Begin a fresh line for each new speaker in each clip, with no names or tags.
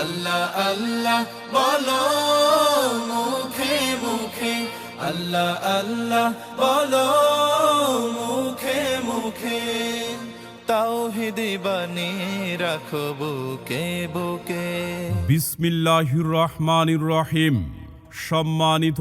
আল্লাহ আল্লাহ, বলো মুখে মুখে। আল্লাহ আল্লাহ, বলো মুখে মুখে। তাওহিদি বানি বুকে বুকে।
বিসমিল্লাহির রহিম সম্মানিত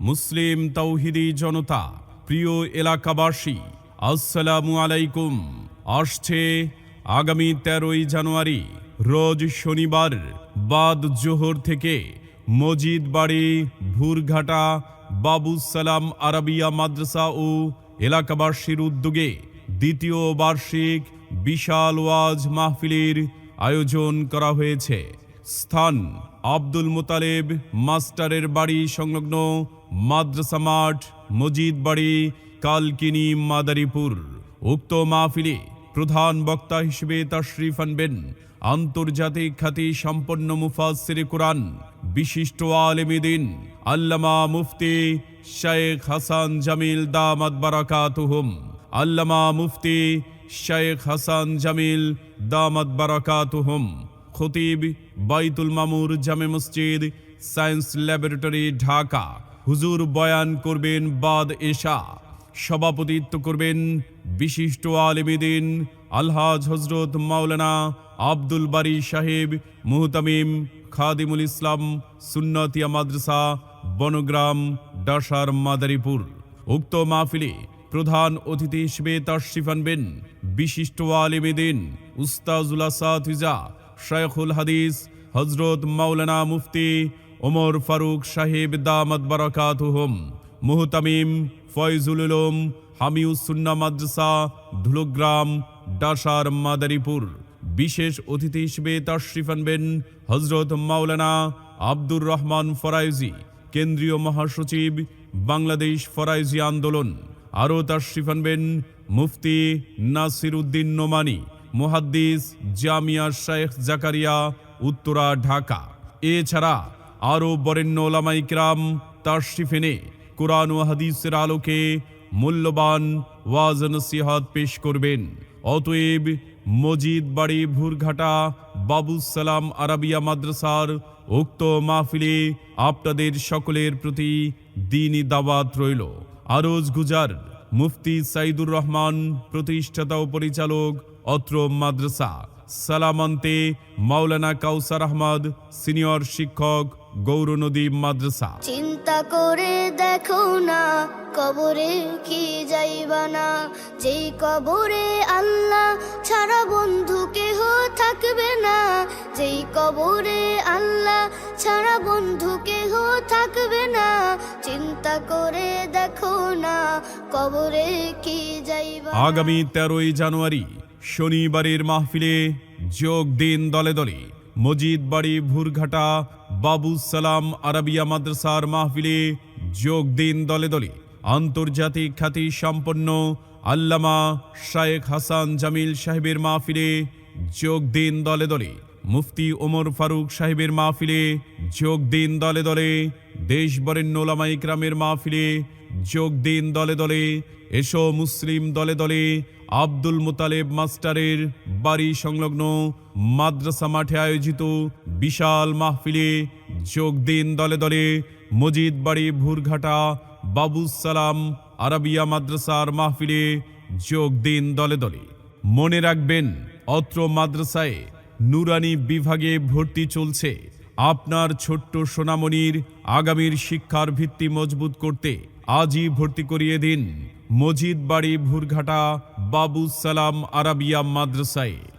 মুসলিম তৌহিদি জনতা, প্রিয় এলাকাবাসী, আসসালামু আলাইকুম। আসছে আগামী তেরোই জানুয়ারি রোজ শনিবার বাদ জোহর থেকে মজিদ বাড়ি ভুরঘাটা বাবু সালাম আরাবিয়া মাদ্রাসা ও এলাকাবাসীর উদ্যোগে দ্বিতীয় বার্ষিক বিশাল ওয়াজ মাহফিলের আয়োজন করা হয়েছে। স্থান আব্দুল মোতালেব মাস্টারের বাড়ি সংলগ্ন মাদ্রাসা মাঠ মজিদ বাড়ি কালকিনি, মাদারীপুর। উক্ত মাহফিলে প্রধান বক্তা হিসেবে তাশরিফ আনবেন। আন্তর্জাতিক খ্যাতি সম্পন্ন মুফাসসির কোরআন, বিশিষ্ট আলেমিদিন আল্লামা মুফতি শেখ হাসান জামিল দামাত বারাকাতুহুম। আল্লামা মুফতি শেখ হাসান জামিল দামাত বারাকাতুহুম। খতিব বাইতুল মামুর জামে মসজিদ, সায়েন্স ল্যাবরেটরি, ঢাকা। হুজুর বয়ান করবেন বাদ এশা। সভাপতিত্ব করবেন বিশিষ্ট আলেমিদিন আলহাজ হজরত মাওলানা আব্দুল বারি সাহেব, মুহতামিম খাদিমুল ইসলাম, সুন্নতিয়া মাদ্রাসা, বনগ্রাম, ডাসার মাদারীপুর। উক্ত মাহফিলে প্রধান অতিথি হিসেবে তাশরিফ আনবেন বিশিষ্ট আলেমিদিন উস্তাজুল আসাতিজা শেখুল হাদিস, হজরত মাওলানা মুফতি ওমর ফারুক সাহেব দামাত বারাকাতুহুম। মুহতামিম ফয়জুল উলুম হামিউসুন্না মাদ্রাসা, ধুলগ্রাম, ডাসার মাদারীপুর। বিশেষ অতিথি হিসেবে তাশরিফ আনবেন হজরত মাওলানা আব্দুর রহমান ফরাইজি, কেন্দ্রীয় মহাসচিব, বাংলাদেশ ফরাইজি আন্দোলন। আরও তাশরিফ আনবেন মুফতি নাসির উদ্দিন নোমানি, মুহাদ্দিস জামিয়া শেখ জাকারিয়া, উত্তরা, ঢাকা। এছাড়া আরও বরেণ্য ওলামাই কিরাম তাশরিফ এনে কোরআন ও হাদিসের আলোকে মূল্যবান ওয়াজ নসিহাত পেশ করবেন। অতএব মজিদ বাড়ি ভুরঘাটা বাবু সালাম আরাবিয়া মাদ্রাসার উক্ত মাহফিলে আপনাদের সকলের প্রতি দিনই দাওয়াত রইল। আরজ গুজার মুফতি সাইদুর রহমান প্রতিষ্ঠাতা ও পরিচালক অত্র মাদ্রাসা। সালামান্তে মাওলানা কাউসার আহমদ, সিনিয়র শিক্ষক গৌরনদী মাদ্রাসা।
চিন্তা করে দেখো না, কবরে কি যাইবা না? যেই কবরে আল্লাহ ছাড়া বন্ধু কেহ থাকবে না, যেই কবরে আল্লাহ ছাড়া বন্ধু কেহ থাকবে না। চিন্তা করে দেখো না, কবরে কি যাইবা
আগামী তেরোই জানুয়ারি শনিবারের মাহফিলে যোগ দিন দলে দলে। মজিদ বাড়ি ভুরঘাটা বাবু সালাম আরাবিয়া মাদ্রাসার মাহফিলে যোগ দিন দলে দলে। আন্তর্জাতিক খ্যাতি সম্পন্ন আল্লামা শায়েখ হাসান জামিল সাহেবের মাহফিলে যোগ দিন দলে দলে। মুফতি ওমর ফারুক সাহেবের মাহফিলে যোগ দিন দলে দলে। দেশ বরেণ্য ওলামা ইকরামের মাহফিলে যোগ দিন দলে দলে। এসো মুসলিম দলে দলে আব্দুল মোতালেব মাস্টারের বাড়ি সংলগ্ন মাদ্রাসা মাঠে আয়োজিত বিশাল মাহফিলে যোগ দিন দলে দলে মজিদ বাড়ি ভুরঘাটা বাবু সালাম আরাবিয়া মাদ্রাসার মাহফিলে যোগ দিন দলে দলে। মনে রাখবেন, অত্র মাদ্রাসায় নুরানি বিভাগে ভর্তি চলছে। আপনার ছোট্ট সোনামণির আগামীর শিক্ষার ভিত্তি মজবুত করতে আজই ভর্তি করিয়ে দিন মজিদ বাড়ি ভুরঘাটা বাবু সালাম আরাবিয়া মাদ্রাসায়।